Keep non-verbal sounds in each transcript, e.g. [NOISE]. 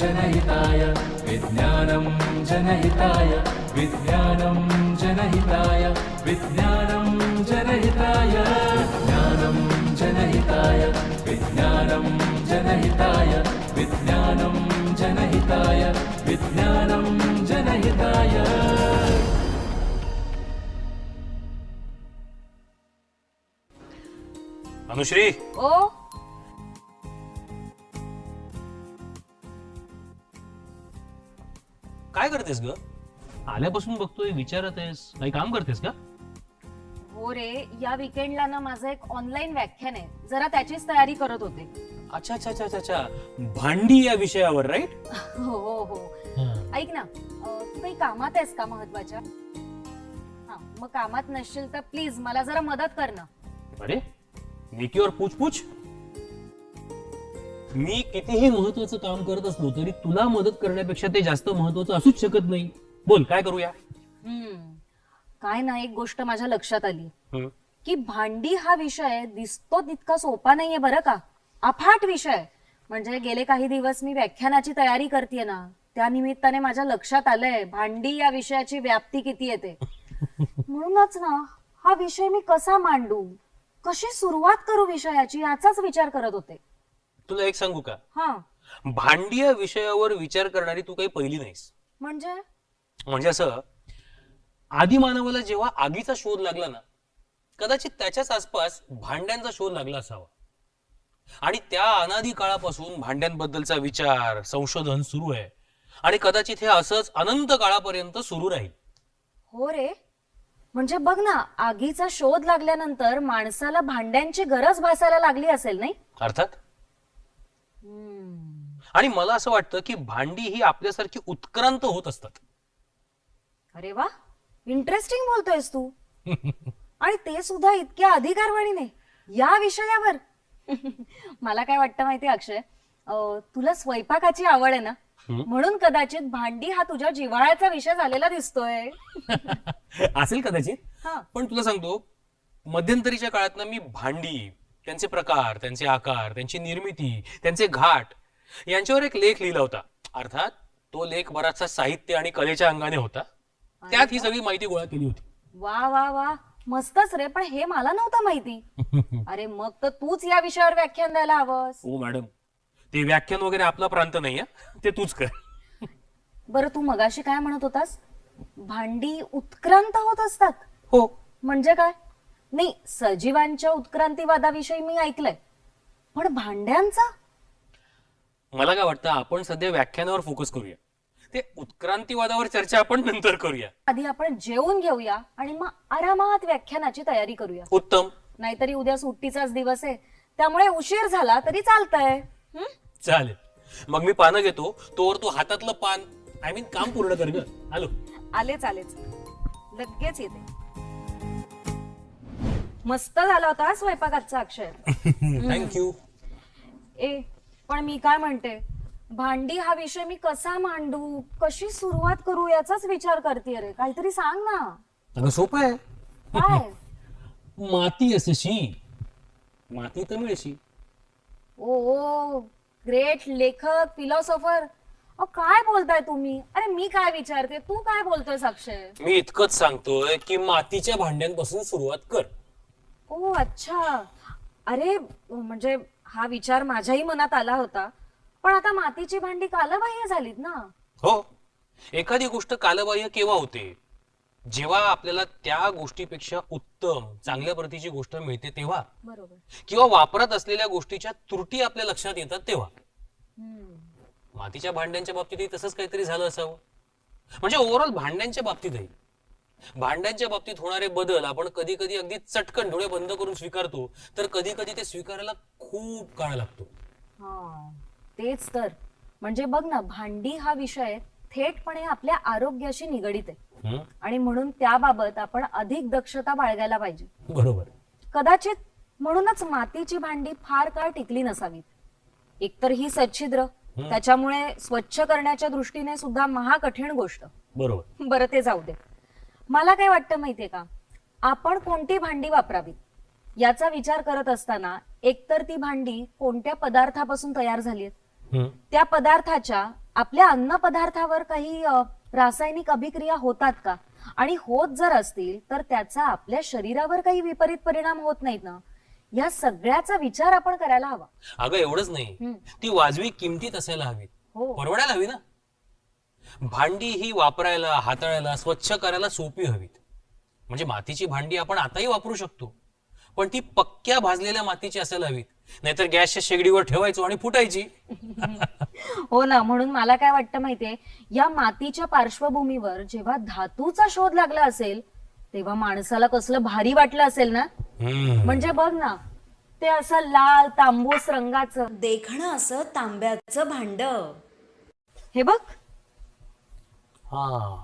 जनहिताय। विज्ञानं जनहिताय। विज्ञानं जनहिताय। विज्ञानं जनहिताय। ज्ञानं जनहिताय। विज्ञानं जनहिताय। विज्ञानं जनहिताय। विज्ञानं जनहिताय। अनुश्री। ओ। करतेस ग? आल्यापासून बघतोय विचारत आहेस काही काम करतेस का? हो रे या विकेंडला ना माझं एक ऑनलाईन व्याख्यान आहे. जरा त्याचीच तयारी करत होते. अच्छा अच्छा अच्छा अच्छा, अच्छा. भांडी या विषयावर राईट हो हो हो. ऐक ना अं, तू काही कामात आहेस का महत्त्वाच्या? हा मग कामात नसशील तर प्लीज मला जरा मदत कर ना. अरे नेकीवर पूछ पूछ मी कितीही महत्वाचं काम करत असलो तरी तुला मदत करण्यापेक्षा ते जास्त महत्वाचं असूच शकत नाही. बोल काय करूया? हम्म. काय ना एक गोष्ट माझ्या लक्षात आली. हं. की भांडी हा विषय दिसतो तितका सोपा नाहीये बरं का? अफाट विषय. म्हणजे गेले काही दिवस मी व्याख्यानाची तयारी करते ना त्या निमित्ताने माझ्या लक्षात आलंय भांडी या विषयाची व्याप्ती किती येते. म्हणूनच ना हा विषय मी कसा मांडू? कशी सुरुवात करू विषयाची? याचाच विचार करत होते. तुला एक सांगू का? हा. भांडी या विषयावर विचार करणारी तू काही पहिली नाहीस. म्हणजे? म्हणजे असं आदिमानवाला जेव्हा आगीचा शोध लागला ना कदाचित त्याच्याच आसपास भांड्यांचा शोध लागला असावा. आणि त्या अनादी काळापासून भांड्यांबद्दलचा विचार संशोधन सुरू आहे. आणि कदाचित हे असंच अनंत काळापर्यंत सुरू राहील. हो रे. म्हणजे बघ ना आगीचा शोध लागल्यानंतर माणसाला भांड्यांची गरज भासायला लागली असेल नाही? अर्थात? आणि मला असं वाटतं की भांडी ही आपल्यासारखी उत्क्रांत होत असतात. अरे वा इंटरेस्टिंग बोलतोयस तू. [LAUGHS] आणि ते सुद्धा इतक्या अधिकारवाणीने या विषयावर. [LAUGHS] मला काय वाटतं माहितीये अक्षय? अं, तुला स्वयंपाकाची आवड आहे ना? म्हणून कदाचित भांडी हा तुझ्या जिव्हाळ्याचा विषय झालेला दिसतोय. [LAUGHS] असेल कदाचित. हा. पण तुला सांगतो मध्यंतरीच्या काळात ना मी भांडी त्यांचे प्रकार त्यांचे आकार त्यांची निर्मिती त्यांचे घाट यांच्यावर एक लेख लिहिला होता. अर्थात तो लेख बराचसा साहित्य आणि कलेच्या अंगाने होता. त्यात ही सगळी माहिती गोळा केली होती. वा वा वा. मस्तच रे पण हे मला नव्हतं माहिती. [LAUGHS] अरे मग तर तूच या विषयावर व्याख्यान द्यायला हवंस. ओ मॅडम ते व्याख्यान वगैरे आपला प्रांत नाही हं. ते तूच कर. बरं तू मगाशी काय म्हणत होतास? भांडी उत्क्रांत होत असतात. हो. म्हणजे काय? नाही सजीवांच्या उत्क्रांतीवादाविषयी मी ऐकलंय. पण भांड्यांचा? मला काय वाटतं आपण सध्या व्याख्यानावर फोकस करूया. ते उत्क्रांतीवादावर चर्चा आपण नंतर करूया. आधी आपण जेवून घेऊया आणि मग आरामात व्याख्यानाची तयारी करूया. उत्तम. नाहीतरी उद्या सुट्टीचाच दिवस आहे. त्यामुळे उशीर झाला तरी चालतंय. हं? चालेल. मग मी पानं घेतो तोवर तू हातातलं पान आय मीन काम पूर्ण कर ग. आलो. आलेच आलेच. लगेच येते. मस्त झाला होता हा स्वयंपाक आजचा अक्षय [LAUGHS] थँक्यू ए पण मी काय म्हणते? भांडी हा विषय मी कसा मांडू? कशी सुरुवात करू याचाच विचार करते रे. काहीतरी सांग ना. अगं सोपं आहे. काय? [LAUGHS] माती असेशी. माती तर मिळशी. ओ ग्रेट लेखक फिलॉसॉफर. अ काय बोलताय तुम्ही? अरे मी काय विचारते? तू काय बोलतोय अक्षय? मी इतकंच सांगतोय की मातीच्या भांड्यांपासून सुरुवात कर. ओ अच्छा. अरे म्हणजे हा विचार माझ्याही मनात आला होता. पण आता मातीची भांडी कालबाह्य झालीत ना. हो. एखादी गोष्ट कालबाह्य केव्हा होते? जेव्हा आपल्याला त्या गोष्टीपेक्षा उत्तम चांगल्या प्रतीची गोष्ट मिळते तेव्हा? बरोबर. किंवा वापरत असलेल्या गोष्टीच्या त्रुटी आपल्या लक्षात येतात तेव्हा? हम्म. मातीच्या भांड्यांच्या बाबतीतही तसंच काहीतरी झालं असावं. म्हणजे ओव्हरऑल भांड्यांच्या बाबतीतही. भांड्यांच्या बाबतीत होणारे बदल आपण कधी कधी अगदी चटकन डोळे बंद करून स्वीकारतो तर कधी कधी ते स्वीकारायला खूप काळ लागतो. हा तेच तर. म्हणजे बघ ना भांडी हा विषय थेटपणे आपल्या आरोग्याशी निगडीत आहे. हं? आणि म्हणून त्याबाबत आपण अधिक दक्षता बाळगायला पाहिजे. बरोबर. कदाचित म्हणूनच मातीची भांडी फार काळ टिकली नसावीत. एकतर ही सच्छिद्र त्याच्यामुळे स्वच्छ करण्याच्या दृष्टीने सुद्धा महाकठीण गोष्ट. बरोबर. बरं ते जाऊ दे. मला काय वाटतं माहितीये का? आपण कोणती भांडी वापरावीत? याचा विचार करत असताना एकतर ती भांडी कोणत्या पदार्थापासून तयार झाली? त्या पदार्थाच्या आपल्या अन्न पदार्थावर काही रासायनिक अभिक्रिया होतात का? आणि होत जर असतील तर त्याचा आपल्या शरीरावर काही विपरीत परिणाम होत नाहीत ना? या सगळ्याचा विचार आपण करायला हवा. अगं एवढंच नाही. ती वाजवी किमतीत असायला हवीत. हो. परवडायला हवी ना? भांडी ही वापरायला हाताळायला स्वच्छ करायला सोपी हवीत. म्हणजे मातीची भांडी आपण आताही वापरू शकतो. पण ती पक्क्या भाजलेल्या मातीची असायला हवीत. नाहीतर गॅसच्या शेगडीवर ठेवायचो आणि फुटायची. [LAUGHS] हो ना म्हणून मला काय वाटतं माहितीये या मातीच्या पार्श्वभूमीवर जेव्हा धातूचा शोध लागला असेल तेव्हा माणसाला कसलं भारी वाटलं असेल ना. म्हणजे बघ ना ते असं लाल तांबूस रंगाचं. देखणं असं तांब्याचं भांड. हे बघ हा.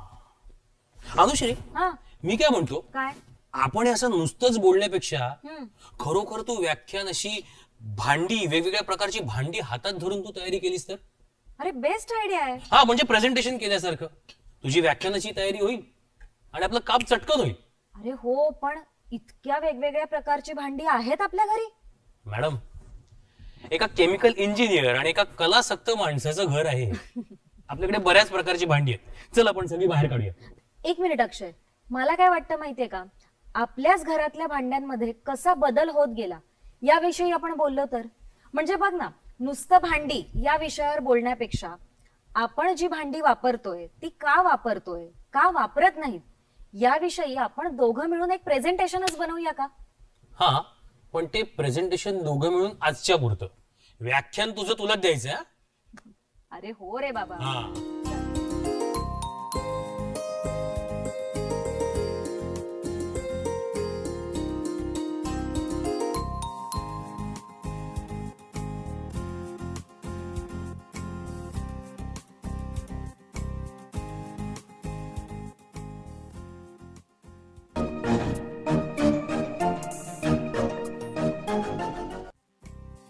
अनुश्री हा. मी काय म्हणतो? काय? आपण असं नुसतंच बोलण्यापेक्षा हम्म. खरोखर तू व्याख्यान अशी भांडी वेगवेगळ्या प्रकारची भांडी हातात धरून तू तयारी केलीस तर? अरे बेस्ट आयडिया आहे. हा म्हणजे प्रेझेंटेशन केल्यासारखं. तुझी व्याख्यानाची तयारी होईल आणि आपलं काम चटकन होईल. अरे हो पण इतक्या वेगवेगळ्या प्रकारची भांडी आहेत आपल्या घरी? मॅडम एका केमिकल इंजिनियर आणि एका कलासक्त माणसाचं घर आहे. [LAUGHS] आपल्याकडे बऱ्याच प्रकारची भांडी आहेत. चल आपण सगळी बाहेर काढूया. एक मिनिट अक्षय. मला काय वाटतं माहितीये का? आपल्याच घरातल्या भांड्यांमध्ये कसा बदल होत गेला याविषयी आपण बोललो तर. म्हणजे बघ ना नुसतं भांडी या विषयावर बोलण्यापेक्षा आपण जी भांडी वापरतोय ती का वापरतोय का वापरत नाहीत याविषयी आपण दोघं मिळून एक प्रेझेंटेशनच बनवूया का? हा पण ते प्रेझेंटेशन दोघं मिळून आजच्या पुरतं. व्याख्यान तुझं तुलाच द्यायचं हो? रे बाबा हा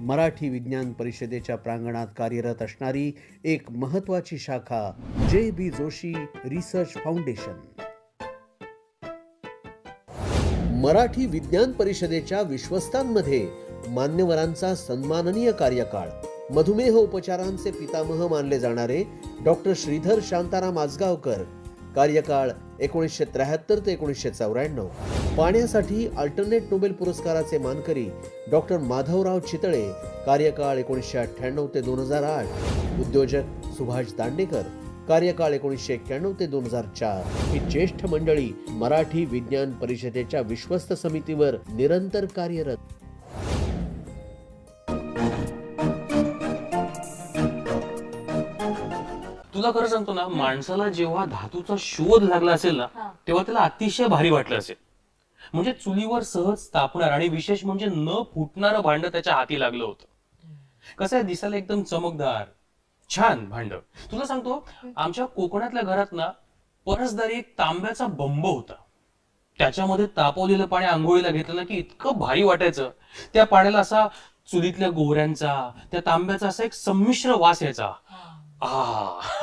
Marathi विज्ञान परिषदेच्या प्रांगणात कार्यरत असणारी एक महत्वाची शाखा J B Joshi research foundation. Marathi विज्ञान परिषदेच्या विश्वस्तांमध्ये मान्यवरांचा सन्माननीय कार्यकाळ. मधुमेह उपचारांचे पितामह मानले जाणारे डॉक्टर श्रीधर शांताराम आजगावकर. कार्यकाळ एकोणीसशे त्र्याहत्तर ते एकोणीसशे चौऱ्याण्णव. पाण्यासाठी अल्टरनेट नोबेल पुरस्काराचे मानकरी डॉक्टर माधवराव चितळे. कार्यकाळ एकोणीसशे अठ्ठ्याण्णव ते दोन हजार आठ. उद्योजक सुभाष दांडेकर. कार्यकाळ एकोणीसशे एक्क्याण्णव ते दोन हजार चार. ही ज्येष्ठ मंडळी मराठी विज्ञान परिषदेच्या विश्वस्त समितीवर निरंतर कार्यरत. तुला खरं सांगतो ना माणसाला जेव्हा धातूचा शोध लागला असेल ना. तेव्हा त्याला अतिशय भारी वाटलं असेल. म्हणजे चुलीवर सहज तापणार आणि विशेष म्हणजे न फुटणारं भांड त्याच्या हाती लागलं होतं. कसं आहे दिसायला एकदम चमकदार छान भांड. तुला सांगतो आमच्या कोकणातल्या घरात ना परसदारी एक तांब्याचा बंब होता. त्याच्यामध्ये तापवलेलं पाणी आंघोळीला घेतलं की इतकं भारी वाटायचं. त्या पाण्याला असा चुलीतल्या गोऱ्यांचा त्या तांब्याचा असा एक संमिश्र वास यायचा. आ [LAUGHS]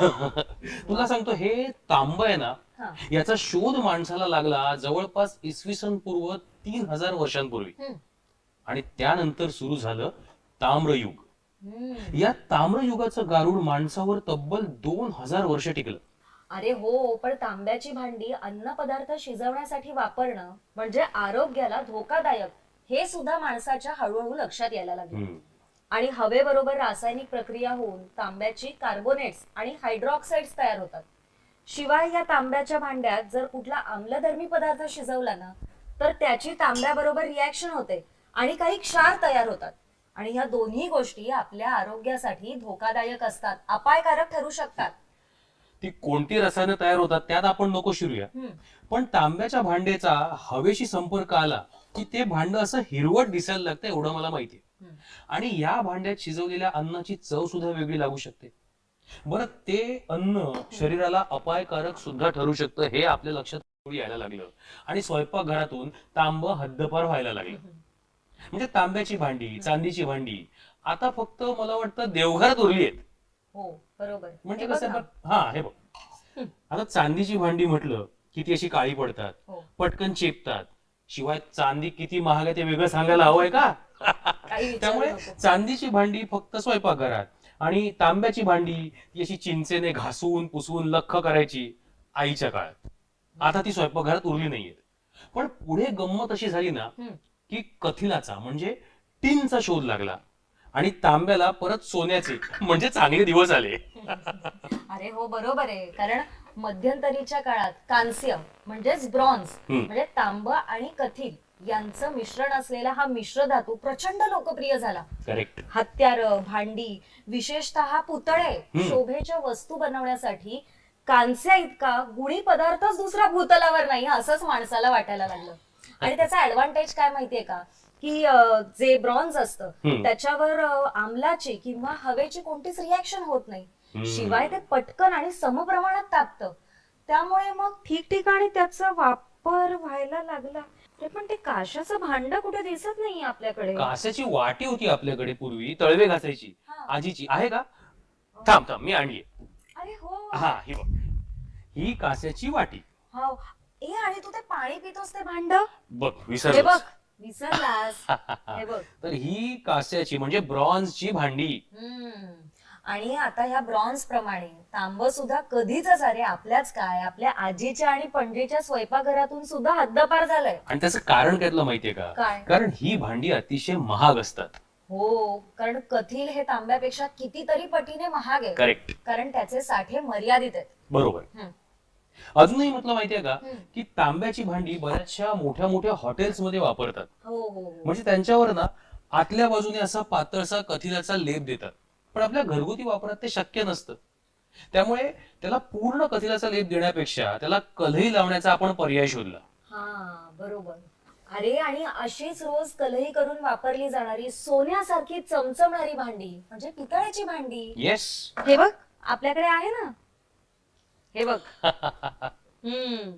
तुला सांगतो हे तांब आहे ना हा. याचा शोध माणसाला लागला जवळपास इसवी सन पूर्व तीन हजार वर्षांपूर्वी हम्म. आणि त्यानंतर सुरू झालं ताम्रयुग हम्म. या ताम्रयुगाचं गारुड माणसावर तब्बल दोन हजार वर्ष टिकलं अरे हो पण तांब्याची भांडी अन्न पदार्थ शिजवण्यासाठी वापरणं म्हणजे आरोग्याला धोकादायक हे सुद्धा माणसाच्या हळूहळू लक्षात यायला लागले हम्म. आणि हवेबरोबर रासायनिक प्रक्रिया होऊन तांब्याची कार्बोनेट्स आणि हायड्रॉक्साइड्स तयार होतात शिवाय या तांब्याच्या भांड्यात जर कुठला आम्लधर्मी पदार्थ शिजवला ना तर त्याची तांब्याबरोबर रिॲक्शन होते आणि काही क्षार तयार होतात आणि ह्या दोन्ही गोष्टी आपल्या आरोग्यासाठी धोकादायक असतात अपायकारक ठरू शकतात ती कोणती रसायनं तयार होतात त्यात आपण नको शिरूया. पण तांब्याच्या भांडेचा हवेशी संपर्क आला की ते भांड असं हिरवट दिसायला लागतं एवढं मला हम्म. आणि या भांड्यात शिजवलेल्या अन्नाची चव सुद्धा वेगळी लागू शकते. बरं ते अन्न शरीराला अपायकारक सुद्धा ठरू शकतं हे आपल्या लक्षात थोडी यायला लागलं. आणि स्वयंपाकघरातून तांब हद्दपार व्हायला लागलं. म्हणजे तांब्याची भांडी चांदीची भांडी आता फक्त मला वाटतं देवघरात उरली आहेत. हो बरोबर. म्हणजे कसं हा हे बघ. आता चांदीची भांडी म्हटलं की ती अशी काळी पडतात हो. पटकन चेपतात. शिवाय चांदी किती महाग आहे ते वेगळं सांगायला हवंय का? काही त्यामुळे. चांदीची भांडी फक्त स्वयंपाकघरात आणि तांब्याची भांडी अशी चिंचेने घासून पुसवून लख करायची आईच्या काळात आता ती स्वयंपाकघरात उरली नाहीये पण पुढे गंमत अशी झाली ना. की कथिलाचा म्हणजे टीनचा शोध लागला आणि तांब्याला परत सोन्याचे म्हणजे चांगले दिवस आले [LAUGHS] अरे हो बरोबर आहे कारण मध्यंतरीच्या काळात कांस्य म्हणजेच ब्रॉन्झ. म्हणजे तांब आणि कथिल यांचं मिश्रण असलेला हा मिश्र धातू प्रचंड लोकप्रिय झाला. करेक्ट हत्यार भांडी विशेषतः पुतळे. शोभेच्या वस्तू बनवण्यासाठी कांस्य इतका गुणी पदार्थच दुसरा भूतलावर नाही असंच माणसाला वाटायला लागलं. आणि त्याचा ऍडव्हान्टेज काय माहितीये का? की जे ब्रॉन्झ असतं. त्याच्यावर आम्लाची किंवा हवेची कोणतीच रिॲक्शन होत नाही. शिवाय ते पटकन आणि समप्रमाणात तापतं. त्यामुळे मग ठिकठिकाणी त्याचा वापर व्हायला लागला. पण ते काशाचं भांड कुठे दिसत नाही आपल्याकडे? कास्याची वाटी होती आपल्याकडे पूर्वी तळवे घासायची. आजीची. आहे का? थांब थांब मी आणली अरे हो. हा ही बघ. ही कास्याची वाटी. हो. ए आणि तू ते पाणी पितोस ते भांड? बघ हे विसर बघ विसरलास. [LAUGHS] हे बघ. तर ही कास्याची म्हणजे ब्रॉन्झची भांडी. हम्म. आणि आता ह्या ब्रॉन्झ प्रमाणे तांब सुद्धा कधीच अरे आपल्याच काय? आपल्या आजीच्या आणि पणजीच्या स्वयंपाकघरातून सुद्धा हद्दपार झालंय. आणि त्याचं कारण काय तुला माहितीये का? काय? कारण ही भांडी अतिशय महाग असतात. हो कारण कथील हे तांब्यापेक्षा कितीतरी पटीने महाग आहे. करेक्ट कारण त्याचे साठे मर्यादित आहेत. बरोबर. हम्म. अजूनही म्हटलं माहितीये का? हम्म. की तांब्याची भांडी बऱ्याचशा मोठ्या मोठ्या हॉटेल्समध्ये वापरतात. हो हो हो. म्हणजे त्यांच्यावर ना आतल्या बाजूने असा पातळसा कथिलाचा लेप देतात. पण आपल्या घरगुती वापरात ते शक्य नसतं. त्यामुळे त्याला पूर्ण कथिलाचा लेप देण्यापेक्षा त्याला कलही लावण्याचा आपण पर्याय शोधला. हा बरोबर. अरे आणि अशीच रोज कलही करून वापरली जाणारी सोन्यासारखी चमचमणारी भांडी म्हणजे पितळेची भांडी. येस हे बघ. आपल्याकडे आहे ना? हे बघ. [LAUGHS] हम्म.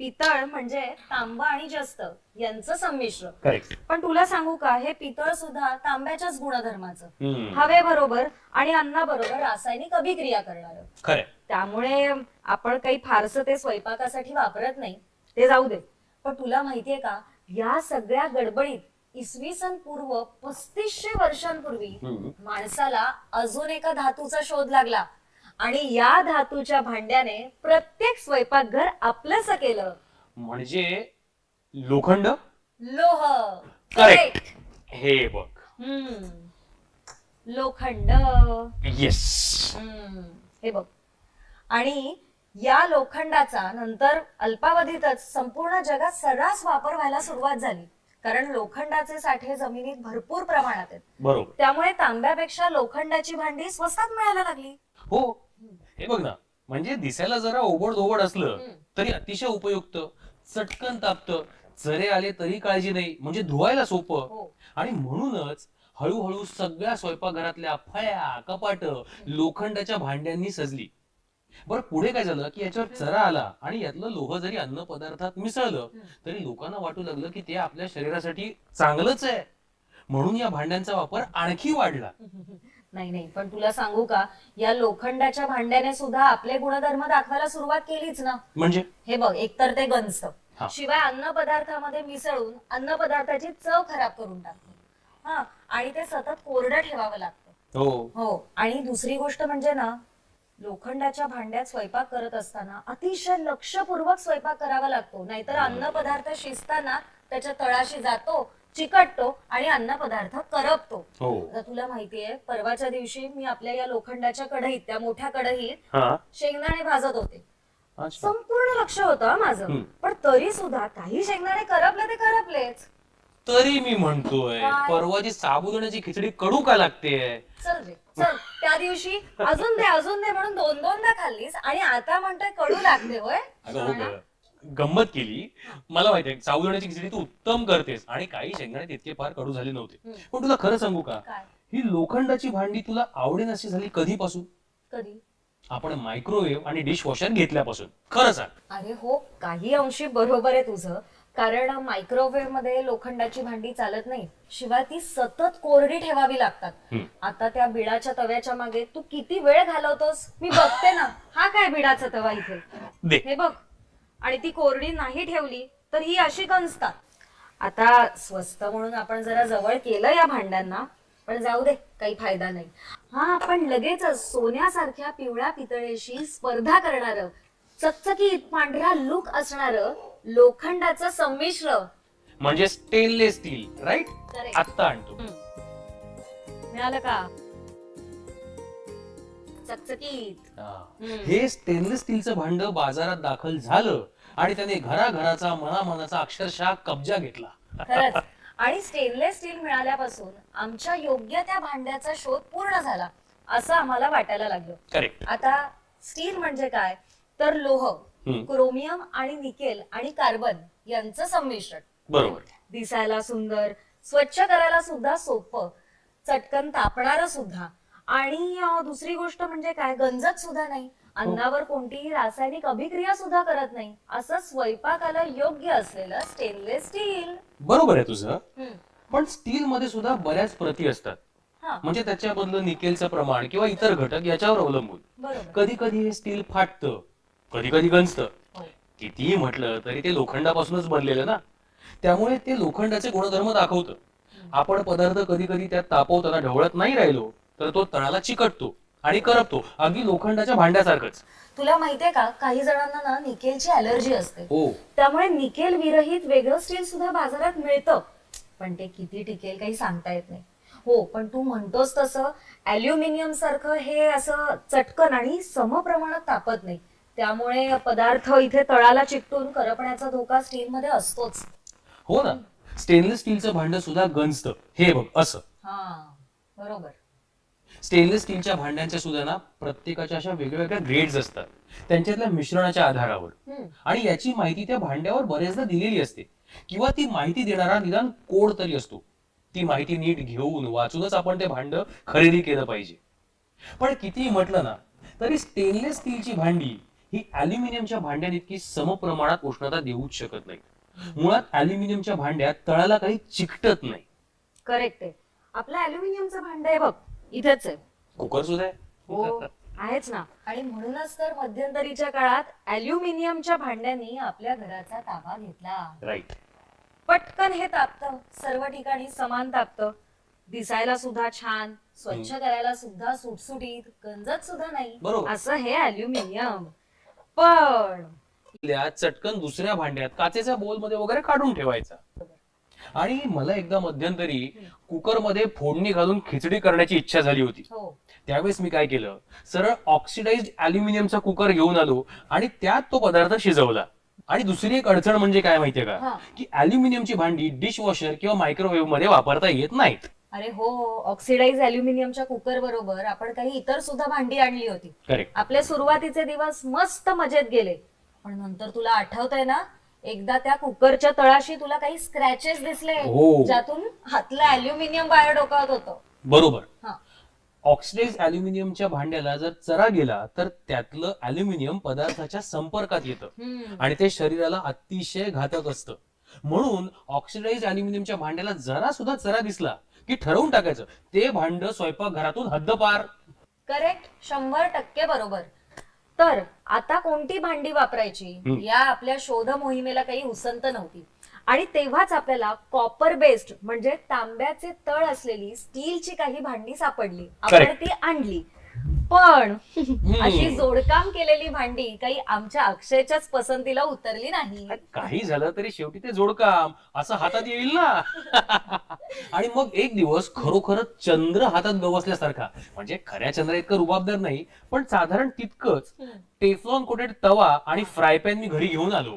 पितळ म्हणजे तांबा आणि जस्त यांचं संमिश्र. करेक्ट पण तुला सांगू का हे पितळ सुद्धा तांब्याच्याच गुणधर्माचं. हवेबरोबर आणि अन्नाबरोबर रासायनिक अभिक्रिया करणार. त्यामुळे आपण काही फारसं ते स्वयंपाकासाठी वापरत नाही ते जाऊ दे. पण तुला माहितीये का या सगळ्या गडबडीत इसवी सन पूर्व पस्तीसशे वर्षांपूर्वी. माणसाला अजून एका धातूचा शोध लागला. आणि या धातूच्या भांड्याने प्रत्येक स्वयंपाकघर आपलंस केलं. म्हणजे लोखंड? लोह. Correct. हे बघ. हम्म. लोखंड. येस हम्म, हे बघ. आणि या लोखंडाचा नंतर अल्पावधीतच संपूर्ण जगात सर्रास वापर व्हायला सुरुवात झाली. कारण लोखंडाचे साठे जमिनीत भरपूर प्रमाणात आहेत. बरोबर. त्यामुळे तांब्यापेक्षा लोखंडाची भांडी स्वस्तात मिळायला लागली. हो. हे बघ ना म्हणजे दिसायला जरा ओबड दोबड असलं. तरी अतिशय उपयुक्त. चटकन तापत जरे आले तरी काळजी नाही म्हणजे धुवायला सोपं. हो. आणि म्हणूनच हळूहळू सगळ्या स्वयंपाकघरातल्या फळ्या कपाट लोखंडाच्या भांड्यांनी सजली. बरं पुढे काय झालं की याच्यावर चरा आला आणि यातलं लोह जरी अन्न पदार्थात मिसळलं तरी लोकांना वाटू लागलं की ते आपल्या शरीरासाठी चांगलंच आहे. म्हणून या भांड्यांचा वापर आणखी वाढला. [LAUGHS] नाही नाही. पण तुला सांगू का या लोखंडाच्या भांड्याने सुद्धा आपले गुणधर्म दाखवायला सुरुवात केलीच ना. म्हणजे? हे बघ एकतर ते गंजत. हा. शिवाय अन्न पदार्थामध्ये मिसळून अन्न पदार्थाची चव खराब करून टाकते. हा आणि ते सतत कोरडं ठेवावं लागतं. हो. हो. आणि दुसरी गोष्ट म्हणजे ना लोखंडाच्या भांड्यात स्वयंपाक करत असताना अतिशय लक्षपूर्वक स्वयंपाक करावा लागतो. नाहीतर अन्न पदार्थ शिजताना त्याच्या तळाशी जातो चिकटतो आणि अन्न पदार्थ करपतो. हो. आता तुला माहितीये परवाच्या दिवशी मी आपल्या या लोखंडाच्या कढईत त्या मोठ्या कढईत हा. शेंगदाणे भाजत होते. अच्छा. संपूर्ण लक्ष होतं हा माझं. हम्म. पण तरी सुद्धा काही शेंगदाणे करपले ते करपलेच. तरी मी म्हणतोय काय? परवाची साबुदाण्याची खिचडी कडू का लागते? चल रे चल. त्या दिवशी अजून दे अजून दे म्हणून दोन दोनदा खाल्लीस आणि आता म्हणतोय कडू लागते होय? अगं हो गं. गंमत केली मला माहिती आहे साबुदाण्याची खिचडी तू उत्तम करतेस आणि काही शेंगदाणे तितके फार कडू झाले नव्हते. हम्म. पण तुला खरं सांगू का? काय? ही लोखंडाची भांडी तुला आवडेन अशी झाली कधीपासून? कधी? आपण मायक्रोवेव्ह आणि डिशवॉशर घेतल्यापासून. खरं सांग. अरे हो काही अंशी बरोबर आहे तुझं. कारण मायक्रोवेव्हमध्ये लोखंडाची भांडी चालत नाही. शिवाय ती सतत कोरडी ठेवावी लागतात. हम्म. आता त्या बिडाच्या तव्याच्या मागे तू किती वेळ घालवतोस? मी बघते ना. हा काय बिडाचा तवा इथे? दे. हे बघ. आणि ती कोरडी नाही ठेवली तर ही अशी गंजतात. आता स्वस्त म्हणून आपण जरा जवळ केलं या भांड्यांना पण जाऊ दे काही फायदा नाही. हा आपण लगेचच सोन्यासारख्या पिवळ्या पितळेशी स्पर्धा करणार चकचकीत पांढरा लुक असणार लोखंडाचं संमिश्र. म्हणजे स्टेनलेस स्टील राईट Correct. आत्ता आणतो. मिळालं का? चकचकीत. हा. हम्म. हे स्टेनलेस स्टीलचं भांड बाजारात दाखल झालं आणि त्याने घराघराचा मनामनाचा अक्षरशः कब्जा घेतला. खरंच. आणि स्टेनलेस स्टील मिळाल्यापासून आमच्या योग्य त्या भांड्याचा शोध पूर्ण झाला असं आम्हाला वाटायला लागलं. करेक्ट आता स्टील म्हणजे काय? तर लोह हम्म. क्रोमियम आणि निकेल आणि कार्बन यांचं संमिश्रण. बरोबर. दिसायला सुंदर स्वच्छ करायला सुद्धा सोपं चटकन तापणार सुद्धा. आणि अं, दुसरी गोष्ट म्हणजे काय? गंजत सुद्धा नाही. अन्नावर कोणतीही रासायनिक अभिक्रिया सुद्धा करत नाही. असं स्वयंपाकाला योग्य असलेलं स्टेनलेस स्टील बरोबर आहे तुझं. पण स्टील मध्ये सुद्धा बऱ्याच प्रती असतात. हा. म्हणजे त्याच्याबद्दल निकेलचं प्रमाण किंवा इतर घटक याच्यावर अवलंबून. बरोबर. कधी कधी हे स्टील फाटतं कधी कधी गंजतं. हो. कितीही म्हटलं तरी ते लोखंडापासूनच बनलेलं ना. त्यामुळे ते लोखंडाचे गुणधर्म दाखवतं. आपण पदार्थ कधी कधी त्यात तापवताना ढवळत नाही राहिलो तर तो तळाला चिकटतो. आणि करपतो. अगदी लोखंडाच्या भांड्यासारखंच. तुला माहितीये का? काही जणांना ना निकेलची अलर्जी असते. हो. त्यामुळे निकेल विरहित वेगळं स्टील सुद्धा बाजारात मिळतं. पण ते किती टिकेल काही सांगता येत नाही. हो पण तू म्हणतोस तसं अल्युमिनियम सारखं हे असं चटकन आणि समप्रमाणात तापत नाही. त्यामुळे पदार्थ इथे तळाला चिकटून करपण्याचा धोका स्टील मध्ये असतोच. हो ना. स्टेनलेस स्टीलचं भांड सुद्धा गंजतं. हे बघ असं. हा बरोबर. स्टेनलेस स्टीलच्या भांड्यांच्या सुद्धा ना प्रत्येकाच्या अशा वेगवेगळ्या ग्रेड्स असतात. त्यांच्यातल्या मिश्रणाच्या आधारावर. आणि याची माहिती त्या भांड्यावर बरेचदा दिलेली असते. किंवा ती माहिती देणारा निदान कोड तरी असतो. ती माहिती नीट घेऊन वाचूनच आपण ते भांड खरेदी केलं पाहिजे. पण कितीही म्हटलं ना तरी स्टेनलेस स्टीलची भांडी ही अल्युमिनियमच्या भांड्याइतकी समप्रमाणात उष्णता देऊच शकत नाही मुळात अल्युमिनियमच्या भांड्यात तळाला काही चिकटत नाही. करेक्ट आहे. आपलं अल्युमिनियमचं भांड आहे बघ. इथेच आहे. कुकर सुद्धा हो आहे आहेच ना. आणि म्हणूनच तर मध्यंतरीच्या काळात अल्युमिनियमच्या भांड्यांनी आपल्या घराचा ताबा घेतला. राईट पटकन हे तापतं सर्व ठिकाणी समान तापतं. दिसायला सुद्धा छान स्वच्छ करायला सुद्धा सुटसुटीत गंजत सुद्धा नाही. बरोबर. असं हे अल्युमिनियम पण चटकन दुसऱ्या भांड्यात काचेच्या बोलमध्ये वगैरे काढून ठेवायचा. आणि मला एकदा मध्यंतरी कुकरमध्ये फोडणी घालून खिचडी करण्याची इच्छा झाली होती. हो. त्यावेळेस मी काय केलं? सरळ ऑक्सिडाइज अल्युमिनियमचा कुकर घेऊन आलो आणि त्यात तो पदार्थ शिजवला. आणि दुसरी एक अडचण म्हणजे काय माहितीये हा. का की अल्युमिनियमची भांडी डिशवॉशर किंवा मायक्रोवेव्हमध्ये वापरता येत नाहीत. अरे हो ऑक्सिडाइज अल्युमिनियमच्या कुकर बरोबर आपण काही इतर सुद्धा भांडी आणली होती. करेक्ट आपले सुरुवातीचे दिवस मस्त मजेत गेले. पण नंतर तुला आठवतंय ना एकदा त्या कुकरच्या तळाशी तुला काही स्क्रॅचेस दिसले हो. ज्यातून हातलं अल्युमिनियम बाहेर डोकावत होतं. बरोबर. हा. ऑक्सिडाइज अल्युमिनियमच्या भांड्याला जर चरा गेला तर त्यातलं अल्युमिनियम पदार्थाच्या संपर्कात येतं. हम्म. आणि ते शरीराला अतिशय घातक असतं. म्हणून ऑक्सिडाइज अल्युमिनियमच्या भांड्याला जरा सुद्धा चरा दिसला की ठरवून टाकायचं. ते भांड स्वयंपाकघरातून हद्दपार. करेक्ट शंभर टक्के बरोबर. तर आता कोणती भांडी वापरायची. या आपल्या शोध मोहिमेला काही उसंत नव्हती आणि तेव्हाच आपल्याला कॉपर बेस्ड म्हणजे तांब्याचे तळ असलेली स्टीलची काही भांडी सापडली आपण. ती आणली पण अशी जोडकाम केलेली भांडी काही आमच्या अक्षयच्याच पसंतीला उतरली नाही. काही झालं तरी शेवटी ते जोडकाम. असं हातात येईल ना? [LAUGHS] आणि मग एक दिवस खरोखरच चंद्र हातात गवसल्यासारखा म्हणजे खऱ्या चंद्रा इतकं रुबाबदार नाही पण साधारण तितकंच टेफ्लॉन कोटेड तवा आणि फ्राय पॅन मी घरी घेऊन आलो.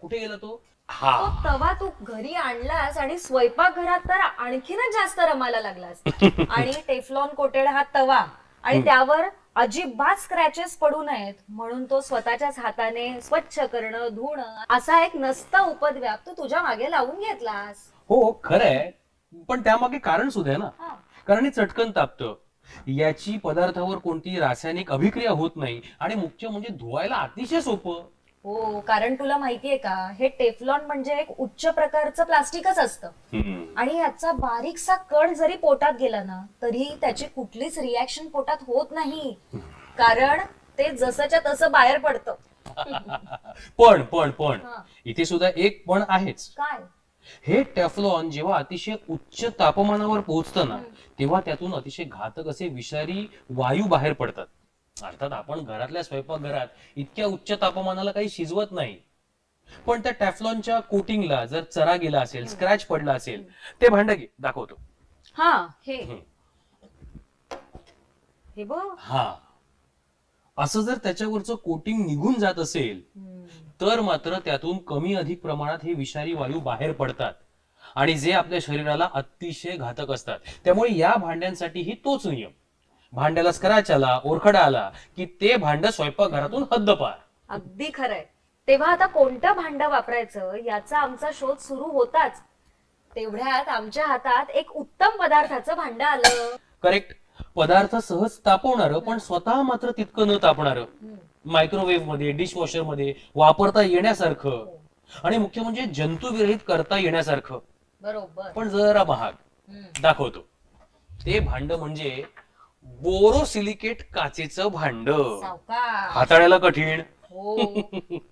कुठे गेला तो? हा. तो तवा तू घरी आणलास आणि स्वयंपाक घरात तर आणखीनच जास्त रमायला लागलास. [LAUGHS] आणि टेफ्लॉन कोटेड हा तवा. आणि त्यावर अजिबात स्क्रॅचेस पडू नयेत. म्हणून तो स्वतःच्याच हाताने स्वच्छ करणं धुणं असा एक नसता उपद्व्याप तू तुझ्या मागे लावून घेतलास. हो खरंय. पण त्यामागे कारण सुद्धा आहे ना. हा. कारण हे चटकन तापतं. याची पदार्थावर कोणती रासायनिक अभिक्रिया होत नाही. आणि मुख्य म्हणजे धुवायला अतिशय सोपं. हो कारण तुला माहितीये का हे टेफ्लॉन म्हणजे एक उच्च प्रकारचं प्लास्टिकच असतं. हम्म. आणि याचा बारीकसा कण जरी पोटात गेला ना तरी त्याची कुठलीच रिॲक्शन पोटात होत नाही. कारण ते जसंच्या तसं बाहेर पडतं. पण पण पण हा. इथे सुद्धा एक पण आहेच. काय? हे टेफ्लॉन जेव्हा अतिशय उच्च तापमानावर पोहोचतं ना तेव्हा त्यातून अतिशय घातक असे विषारी वायू बाहेर पडतात. अर्थात आपण घरातल्या स्वयंपाकघरात इतक्या उच्च तापमानाला काही शिजवत नाही. पण त्या टॅफ्लॉनच्या कोटिंगला जर चरा गेला असेल स्क्रॅच पडला असेल ते भांड घे दाखवतो. हा हे. हे बघ. हा. असं जर त्याच्यावरचं कोटिंग निघून जात असेल तर मात्र त्यातून कमी अधिक प्रमाणात हे विषारी वायू बाहेर पडतात. आणि जे आपल्या शरीराला अतिशय घातक असतात. त्यामुळे या भांड्यांसाठीही तोच नियम. भांड्याला स्क्रॅच आला ओरखडा आला की ते भांड स्वयंपाकघरातून हद्दपार. अगदी खरंय. तेव्हा आता कोणतं भांड वापरायचं याचा आमचा शोध सुरू होताच. तेवढ्यात आमच्या हातात एक उत्तम पदार्थाचं भांड आलं. करेक्ट पदार्थ सहज तापवणार पण स्वतः मात्र तितकं न तापणार. मायक्रोवेव्हमध्ये डिशवॉशरमध्ये वापरता येण्यासारखं. आणि मुख्य म्हणजे जंतुविरहित करता येण्यासारखं. बरोबर. पण जरा महाग. दाखवतो. ते भांड म्हणजे बोरोसिलिकेट काचेचं भांड. सावकाश हाताळायला कठीण. हो.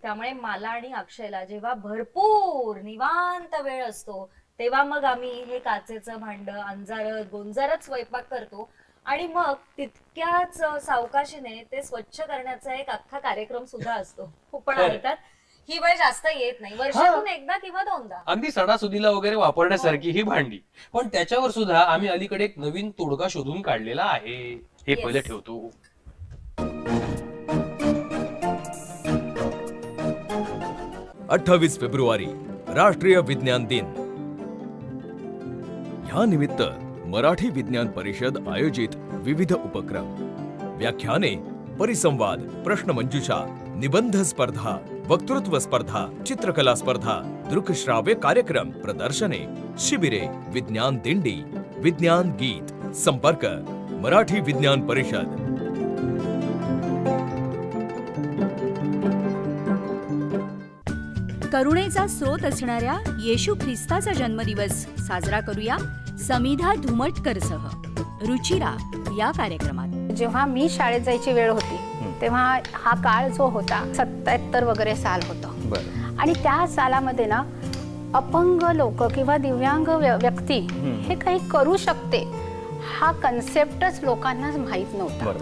त्यामुळे मला आणि अक्षयला जेव्हा भरपूर निवांत वेळ असतो तेव्हा मग आम्ही हे काचेचं भांड अंजारत गोंजारत स्वयंपाक करतो. आणि मग तितक्याच सावकाशीने ते स्वच्छ करण्याचा एक अख्खा कार्यक्रम सुद्धा असतो. पण खरं. ही वेळ जास्त येत नाही. वर्षातून एकदा किंवा दोनदा. अगदी सणासुदीला वगैरे वापरण्यासारखी ही भांडी. पण त्याच्यावर सुद्धा आम्ही अलीकडे एक नवीन तोडगा शोधून काढलेला आहे. हे Yes. पहिले ठेवतो. अठ्ठावीस फेब्रुवारी राष्ट्रीय विज्ञान दिन. ह्या निमित्त मराठी विज्ञान परिषद आयोजित विविध उपक्रम. व्याख्याने परिसंवाद प्रश्नमंजुषा निबंध स्पर्धा वक्तृत्व स्पर्धा चित्रकला स्पर्धा दृकश्राव्य कार्यक्रम प्रदर्शने शिबिरे विज्ञान दिंडी विज्ञान गीत संपर्क मराठी विज्ञान परिषद. करुणेचा स्रोत असणाऱ्या येशू ख्रिस्ताचा जन्मदिवस साजरा करूया समिधा धुमटकरसह. रुचिरा या कार्यक्रमात. जेव्हा मी शाळेत जायची वेळ होती तेव्हा हा काळ जो होता सत्याहत्तर वगैरे साल होतं. आणि त्या सालामध्ये ना अपंग लोक किंवा दिव्यांग व्य- व्यक्ती हे काही करू शकते हा कन्सेप्टच लोकांना माहीत नव्हता.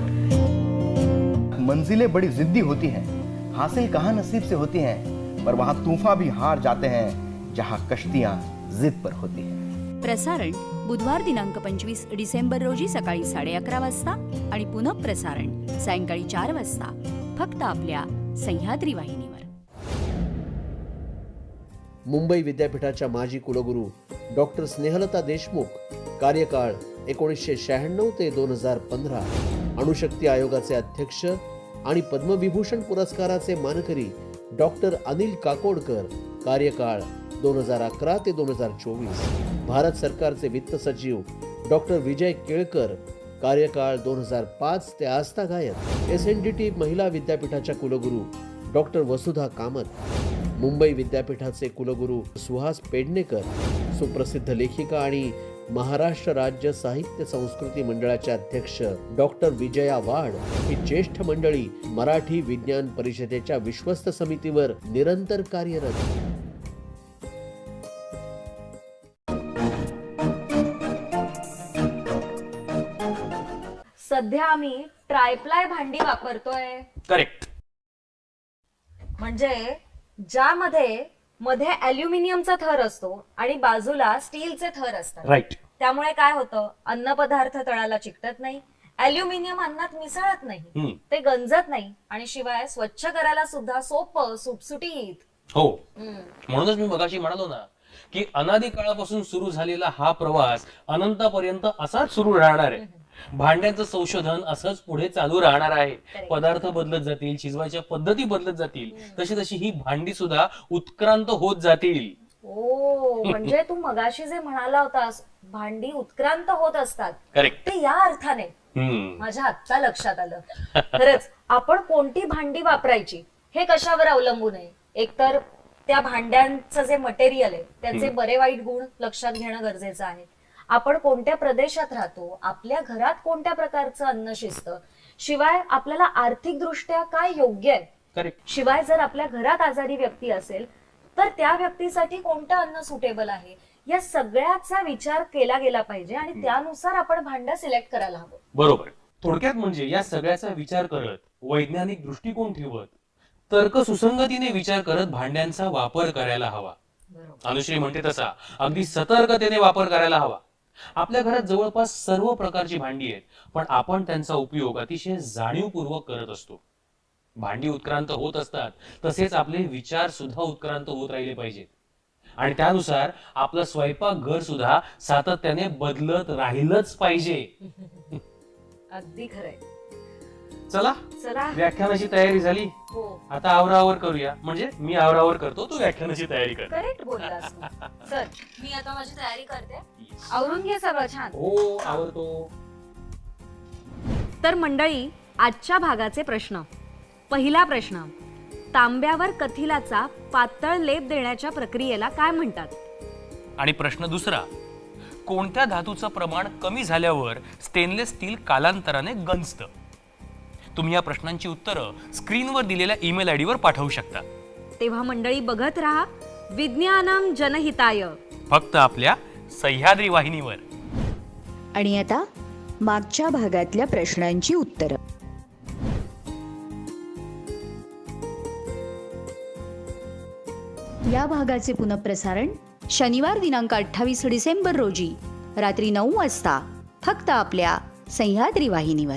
मंजिलें बड़ी जिद्दी होती हैं हासिल कहाँ नसीब से होती हैं पर वहाँ तूफान भी हार जाते हैं जहाँ कश्तियाँ जिद पर होती हैं। प्रसारण बुधवार दिनांक पंचवीस डिसेंबर रोजी सकाळी साडे अकरा वाजता आणि पुनः प्रसारण सायंकाळी चार वाजता फक्त आपल्या सह्याद्री वाहिनीवर. मुंबई विद्यापीठाच्या माजी कुलगुरू डॉक्टर स्नेहलता देशमुख कार्यकाळ एकोणीसशे शहाण्णव ते दोन हजार पंधरा. अणुशक्ती आयोगाचे अध्यक्ष आणि पद्मविभूषण पुरस्काराचे मानकरी डॉक्टर अनिल काकोडकर कार्यकाळ दोन हजार अकरा ते दोन हजार चोवीस. भारत सरकारचे वित्त सचिव डॉक्टर विजय केळकर कार्यकाळ दोन हजार पाच ते आस्था गायक एस एन डी टी महिला विद्यापीठाच्या कुलगुरू डॉक्टर वसुधा कामत मुंबई विद्यापीठाचे कुलगुरू सुहास पेडणेकर सुप्रसिद्ध लेखिका आणि महाराष्ट्र राज्य साहित्य संस्कृती मंडळाच्या अध्यक्ष डॉक्टर विजया वाड ही ज्येष्ठ मंडळी मराठी विज्ञान परिषदेच्या विश्वस्त समितीवर निरंतर कार्यरत. सध्या आम्ही ट्रायप्लाय भांडी वापरतोय. करेक्ट. म्हणजे ज्यामध्ये मध्ये अल्युमिनियमचा थर असतो आणि बाजूला स्टीलचे थर असतात. राईट. त्यामुळे काय होतं अन्न पदार्थ तळाला चिकटत नाही अल्युमिनियम अन्नात मिसळत नाही. ते गंजत नाही आणि शिवाय स्वच्छ करायला सुद्धा सोपं सुटसुटीत हो. हम्म. म्हणूनच मी मगाशी म्हणालो ना की अनादी काळापासून सुरू झालेला हा प्रवास अनंतापर्यंत असाच सुरू राहणार आहे. भांड्यांचं संशोधन असंच पुढे चालू राहणार आहे. पदार्थ बदलत जातील शिजवायच्या पद्धती बदलत जातील. तशी तशी ही भांडी सुद्धा उत्क्रांत होत जातील. ओ म्हणजे तू मगाशी जे म्हणाला होतास भांडी उत्क्रांत होत असतात. करेक्ट ते या अर्थाने माझ्या आत्ता लक्षात आलं. खरंच आपण कोणती भांडी वापरायची हे कशावर अवलंबून आहे? एकतर त्या भांड्यांचं जे मटेरियल आहे त्याचे बरे वाईट गुण लक्षात घेणं गरजेचं आहे. आपण कोणत्या प्रदेशात राहतो आपल्या घरात कोणत्या प्रकारचं अन्न शिजतं शिवाय आपल्याला आर्थिक दृष्ट्या काय योग्य आहे? शिवाय जर आपल्या घरात आजारी व्यक्ती असेल तर त्या व्यक्तीसाठी कोणतं अन्न सुटेबल आहे? या सगळ्याचा विचार केला गेला पाहिजे आणि त्यानुसार आपण भांडं सिलेक्ट करायला हवं. बरोबर. थोडक्यात म्हणजे या सगळ्याचा विचार करत वैज्ञानिक दृष्टिकोन ठेवत तर्क सुसंगतीने विचार करत भांड्यांचा वापर करायला हवा. अनुश्री म्हणते तसा अगदी सतर्कतेने वापर करायला हवा. आपल्या घरात जवळपास सर्व प्रकारची भांडी आहेत पण आपण त्यांचा उपयोग अतिशय जाणीवपूर्वक करत असतो. भांडी उत्क्रांत होत असतात तसेच आपले विचार सुद्धा उत्क्रांत होत राहिले पाहिजेत. आणि त्यानुसार आपलं स्वयंपाक घर सुद्धा सातत्याने बदलत राहिलंच पाहिजे. [LAUGHS] अगदी खरंय. चला. चला. व्याख्यानाची तयारी झाली. हो. आता आवरावर करूया. म्हणजे मी आवरावर करतो तू व्याख्यानाची तयारी कर. करेक्ट बोललास तू. [LAUGHS] चल मी आता माझी तयारी करते. आवरून घे सगळं छान. हो आवडतो तर मंडळी आजच्या भागाचे प्रश्न. पहिला प्रश्न. तांब्यावर कथिलाचा पातळ लेप देण्याच्या प्रक्रियेला काय म्हणतात? आणि प्रश्न दुसरा. कोणत्या धातूचं प्रमाण कमी झाल्यावर स्टेनलेस स्टील कालांतराने गंजतं? तुम्ही या प्रश्नांची उत्तरं स्क्रीनवर दिलेल्या ईमेल आय डीवर पाठवू शकता. तेव्हा मंडळी बघत राहा. विज्ञानम जनहिताय. फक्त आपल्या सह्याद्री वाहिनीवर. आणि आता मागच्या भागातल्या प्रश्नांची उत्तरं. या भागाचे पुनःप्रसारण शनिवार दिनांक अठ्ठावीस डिसेंबर रोजी रात्री नऊ वाजता फक्त आपल्या सह्याद्री वाहिनीवर.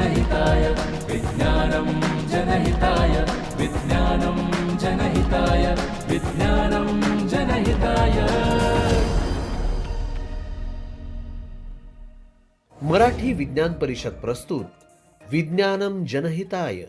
जनहिताय विज्ञानं जनहिताय विज्ञानं जनहिताय विज्ञानम जनहिताय. मराठी विज्ञान परिषद प्रस्तुत विज्ञानम जनहिताय.